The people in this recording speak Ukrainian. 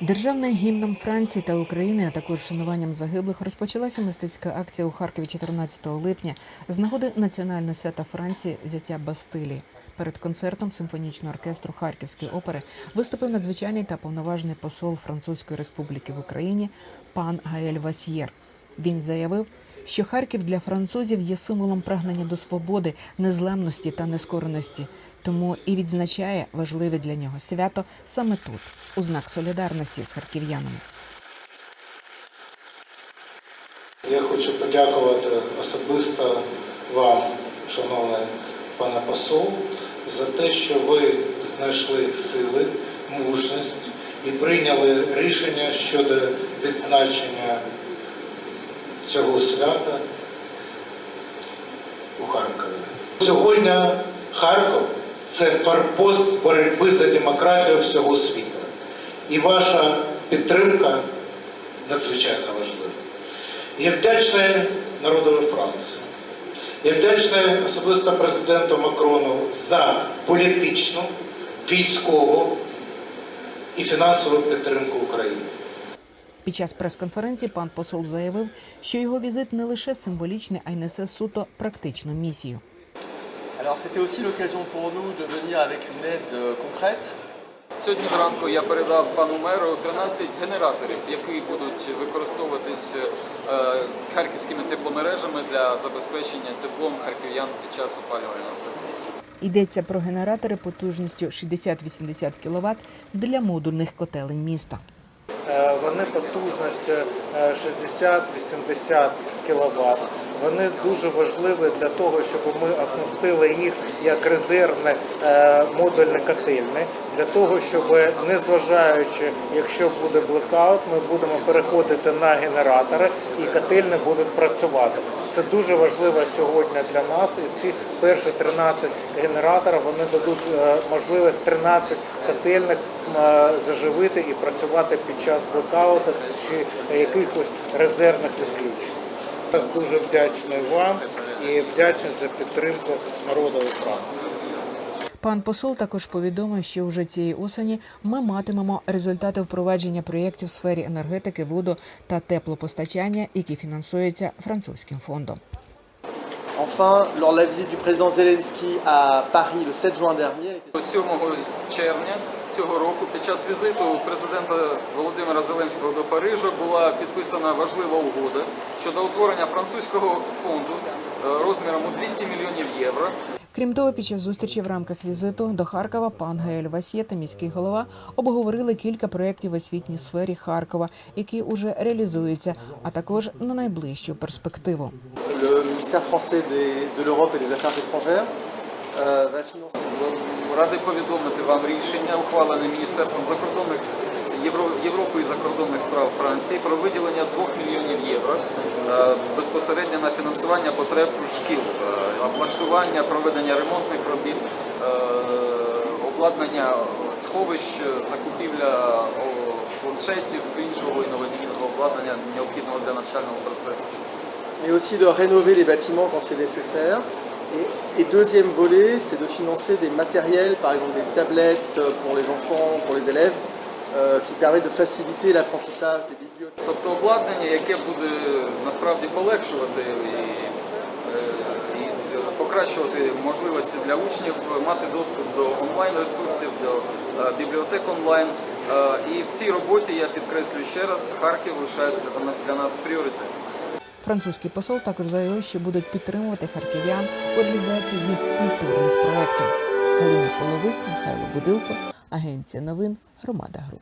Державним гімном Франції та України, а також шануванням загиблих, розпочалася мистецька акція у Харкові 14 липня з нагоди національного свята Франції взяття Бастилії. Перед концертом симфонічного оркестру Харківської опери виступив надзвичайний та повноважний посол Французької Республіки в Україні пан Гаель Васьєр. Він заявив, що Харків для французів є символом прагнення до свободи, незламності та нескореності, тому і відзначає важливе для нього свято саме тут, у знак солідарності з харків'янами. Я хочу подякувати особисто вам, шановний пане посол, за те, що ви знайшли сили, мужність і прийняли рішення щодо відзначення цього свята у Харкові. Сьогодні Харків це форпост боротьби за демократію всього світу. І ваша підтримка надзвичайно важлива. Я вдячний народові Франції. Я вдячний особисто президенту Макрону за політичну, військову і фінансову підтримку України. Під час прес-конференції пан посол заявив, що його візит не лише символічний, а й несе суто практичну місію. Alors c'était aussi l'occasion pour nous de venir avec une aide euh, concrète. Сьогодні зранку я передав пану меру 13 генераторів, які будуть використовуватись е, харківськими тепломережами для забезпечення теплом харків'ян під час опалювального сезону. Йдеться про генератори потужністю 60-80 кВт для модульних котелень міста. Е, Вони потужністю е, 60-80 кВт. Вони дуже важливі для того, щоб ми оснастили їх як резервне е, модульне котельне, для того, щоб незважаючи, якщо буде блекаут, ми будемо переходити на генератори і котельні будуть працювати. Це дуже важливо сьогодні для нас. І ці перші 13 генераторів вони дадуть е, можливість 13 котельних е, заживити і працювати під час блекаутів чи якихось резервних відключень. Я дуже вдячний вам і вдячний за підтримку народу Франції. Пан посол також повідомив, що вже цієї осені ми матимемо результати впровадження проєктів в сфері енергетики, воду та теплопостачання, які фінансуються французьким фондом. Enfin, lors de la visite du président Zelensky à Paris le 7 juin dernier, a 7 червня цього року під час візиту президента Володимира Зеленського до Парижа була підписана важлива угода щодо утворення французького фонду е, розміром у 200 мільйонів євро. Крім того, під час зустрічі в рамках візиту до Харкова пан Гаель Васьє та міський голова обговорили кілька проєктів в освітній сфері Харкова, які уже реалізуються, а також на найближчу перспективу. Ministère français des- de l'Europe et des Affaires étrangères euh, Ради повідомити вам рішення, ухвалене Міністерством закордонних Європи і закордонних справ Франції про виділення 2 мільйонів євро е, безпосередньо на фінансування потреб шкіл, е, облаштування, проведення ремонтних робіт, е, обладнання сховищ, закупівля планшетів, іншого інноваційного обладнання, необхідного для навчального процесу. mais aussi de rénover les bâtiments quand c'est nécessaire. Et, et deuxième volet, c'est de financer des matériels, par exemple des tablettes pour les enfants, pour les élèves, euh, qui permettent de faciliter l'apprentissage des bibliothèques. Тобто обладнання, яке буде насправді полегшувати і, е, і покращувати можливості для учнів, мати доступ до онлайн-ресурсів, до е, бібліотек онлайн. Е, І в цій роботі я підкреслю ще раз, Харків лишається для нас пріоритетом. Французький посол також заявив, що будуть підтримувати харків'ян у реалізації їх культурних проєктів. Галина Половик, Михайло Будилко, Агенція новин, Громада Груп.